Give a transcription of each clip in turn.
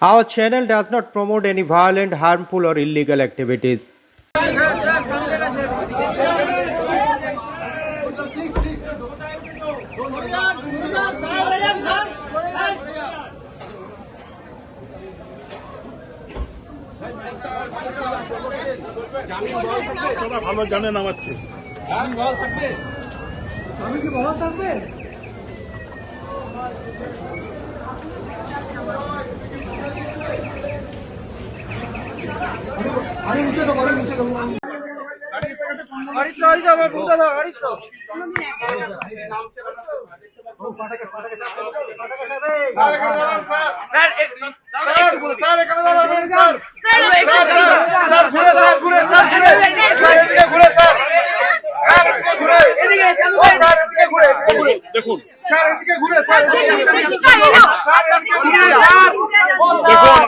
Our channel does not promote any violent, harmful, or illegal activities. ভালো জানেন আমার চেয়ে। দেখুন দেখুন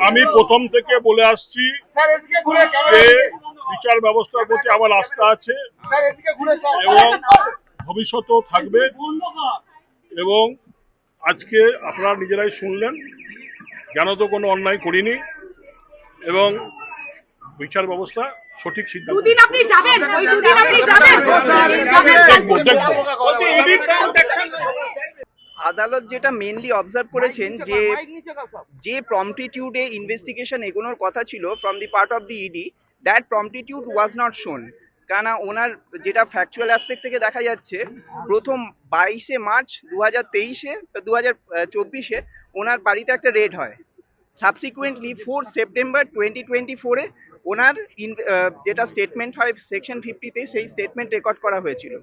আমি প্রথম থেকে বলে আসছি বিচার ব্যবস্থার প্রতি আমার আস্থা আছে এবং ভবিষ্যতেও থাকবে। এবং আজকে আপনারা নিজেরাই শুনলেন কেন তো কোনো অন্যায় করিনি এবং বিচার ব্যবস্থা সঠিক সিদ্ধান্ত দুদিন আপনি যাবেন ওই দুদিন আপনি যাবেন দেখব দেখব। আদালত যেটা মেনলি অবজার্ভ করেছেন যে যে প্রম্পটিটিউডে ইনভেস্টিগেশন এগোনোর কথা ছিল from the part of the ED that promptitude was not shown কেননা ওনার যেটা ফ্যাকচুয়াল অ্যাসপেক্ট থেকে দেখা যাচ্ছে, প্রথম বাইশে মার্চ দু হাজার তেইশে দু হাজার চব্বিশে ওনার বাড়িতে একটা রেড হয়। Subsequently four September twenty twenty ফোরে ওনার ইন- যেটা স্টেটমেন্ট হয় সেকশন ফিফটিতে সেই স্টেটমেন্ট রেকর্ড করা হয়েছিল।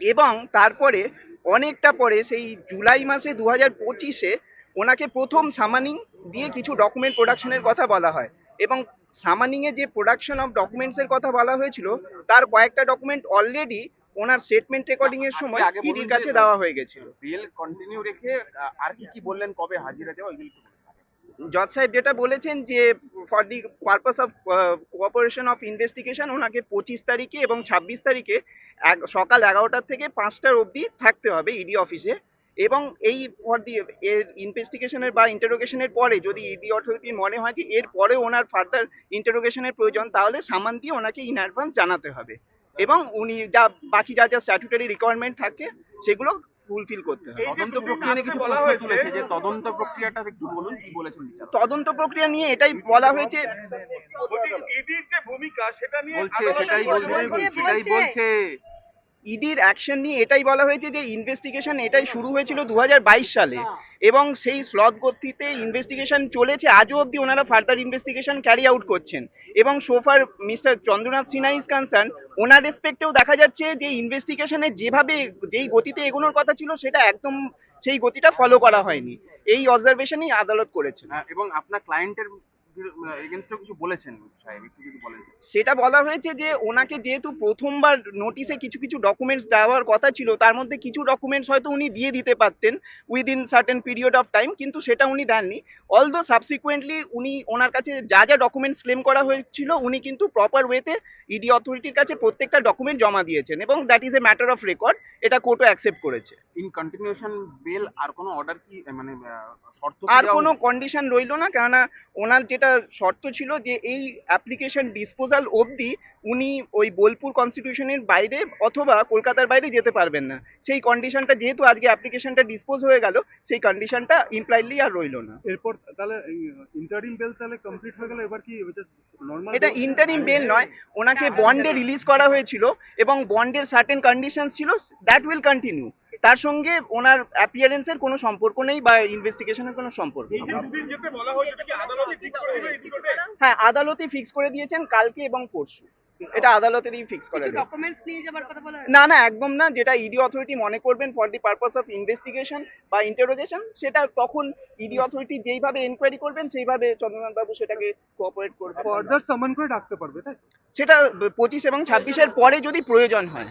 এবং তারপরে অনেকটা পরে সেই জুলাই মাসে দু হাজার পঁচিশে ওনাকে প্রথম সামানিং দিয়ে কিছু ডকুমেন্ট প্রোডাকশনের কথা বলা হয়। এবং সামানিংয়ে যে প্রোডাকশন অফ ডকুমেন্টসের কথা বলা হয়েছিল তার কয়েকটা ডকুমেন্ট অলরেডি ওনার স্টেটমেন্ট রেকর্ডিং এর সময় ইডির কাছে দেওয়া হয়ে গেছিল। বেল কন্টিনিউ রেখে আর কি কি বললেন কবে হাজিরা দেওয়া ওইগুলো জজ সাহেব যেটা বলেছেন যে for the purpose of cooperation of investigation ওনাকে পঁচিশ তারিখে এবং ছাব্বিশ তারিখে সকাল এগারোটার থেকে পাঁচটার অবধি থাকতে হবে ইডি অফিসে। এবং এই ফর দি এর ইনভেস্টিগেশনের বা ইন্টারোগেশনের পরে যদি ইডি অথরিটি মনে হয় যে এর পরে ওনার ফার্দার ইন্টারোগেশনের প্রয়োজন তাহলে সামান দিয়ে ওনাকে ইন অ্যাডভান্স জানাতে হবে। এবং উনি যা বাকি যা যা স্ট্যাটুটারি রিকোয়ারমেন্ট থাকে সেগুলো ফুলফিল করতে হবে। তদন্ত প্রক্রিয়া নিয়ে কিছু বলা হয়েছে যে তদন্ত প্রক্রিয়াটা একটু বলুন কি বলেছেন? তদন্ত প্রক্রিয়া নিয়ে এটাই বলা হয়েছে ইডির যে ভূমিকা সেটা নিয়ে বলছে সেটাই বলছে। সেটাই বলছে। ইডির অ্যাকশন নিয়ে এটাই বলা হয়েছে যে ইনভেস্টিগেশন এটাই শুরু হয়েছিল দুই হাজার বাইশ সালে। এবং সেই স্লথ গতিতে ইনভেস্টিগেশন চলেছে আজও অবধি ওনারা ফার্দার ইনভেস্টিগেশন ক্যারি আউট করছেন। এবং so far mister Chandranath Sinha is concern ওনার রেসপেক্টেও দেখা যাচ্ছে যে ইনভেস্টিগেশনে যেভাবে যেই গতিতে এগোনোর কথা ছিল সেটা একদম সেই গতিটা ফলো করা হয়নি। এই অবজারভেশনই আদালত করেছেন। আহ, এবং আপনার ক্লায়েন্টের এগেনস্টও কিছু বলেছেন সাহেব একটু যদি বলেন। সেটা বলা হয়েছে যে ওনাকে যেহেতু প্রথমবার নোটিশে কিছু কিছু ডকুমেন্টস দেওয়ার কথা ছিল তার মধ্যে কিছু ডকুমেন্টস হয়তো উনি দিয়ে দিতে পারতেন within certain period of time কিন্তু সেটা উনি দেননি। অলদো সাবসিকুয়েন্টলি উনি ওনার কাছে যা যা ডকুমেন্টস ক্লেম করা হয়েছিল উনি কিন্তু প্রপার ওয়েতে ইডি অথরিটির কাছে প্রত্যেকটা ডকুমেন্ট জমা দিয়েছেন এবং that is a matter of record এটা কোর্টও অ্যাকসেপ্ট করেছে। ইন কন্টিনিউশন বেল আর কোনো অর্ডার কি মানে শর্ত আর কোনো কন্ডিশন রইল না কেননা ওনার যেটা শর্ত ছিল যে এই অ্যাপ্লিকেশন ডিসপোজাল অবধি উনি ওই বোলপুর কনস্টিটিউশনের বাইরে অথবা কলকাতার বাইরে যেতে পারবেন না। সেই কন্ডিশনটা যেহেতু আজকে অ্যাপ্লিকেশনটা ডিসপোজ হয়ে গেল সেই কন্ডিশনটা ইমপ্লাইডলি আর রইল না। এরপর তাহলে ইন্টারিম বেল তাহলে কমপ্লিট হয়ে গেল এবার কি নর্মাল এটা ইন্টারিম বেল নয় ওনাকে বন্ডে রিলিজ করা হয়েছিল এবং বন্ডের সার্টেন কন্ডিশন ছিল দ্যাট উইল কন্টিনিউ তার সঙ্গে ওনার অ্যাপিয়ারেন্সের কোনো সম্পর্ক নেই বা ইনভেস্টিগেশনের কোনো সম্পর্ক হ্যাঁ আদালতে ফিক্স করে দিয়েছেন কালকে এবং পরশু। এটা আদালতেরই ফিক্স করে দেবে। ডকুমেন্টস নিয়ে যাবার কথা বলা না না একদম না যেটা ইডি অথরিটি মনে করবেন for the purpose of investigation বা ইন্টারোগেশন সেটা তখন ইডি অথরিটি যেইভাবে এনকোয়ারি করবেন সেইভাবে চন্দ্রনাথ বাবু সেটাকে কোঅপারেট করবে ফার্দার সামান করে ডাকতে পারবে তাই সেটা পঁচিশ এবং ছাব্বিশের পরে যদি প্রয়োজন হয়।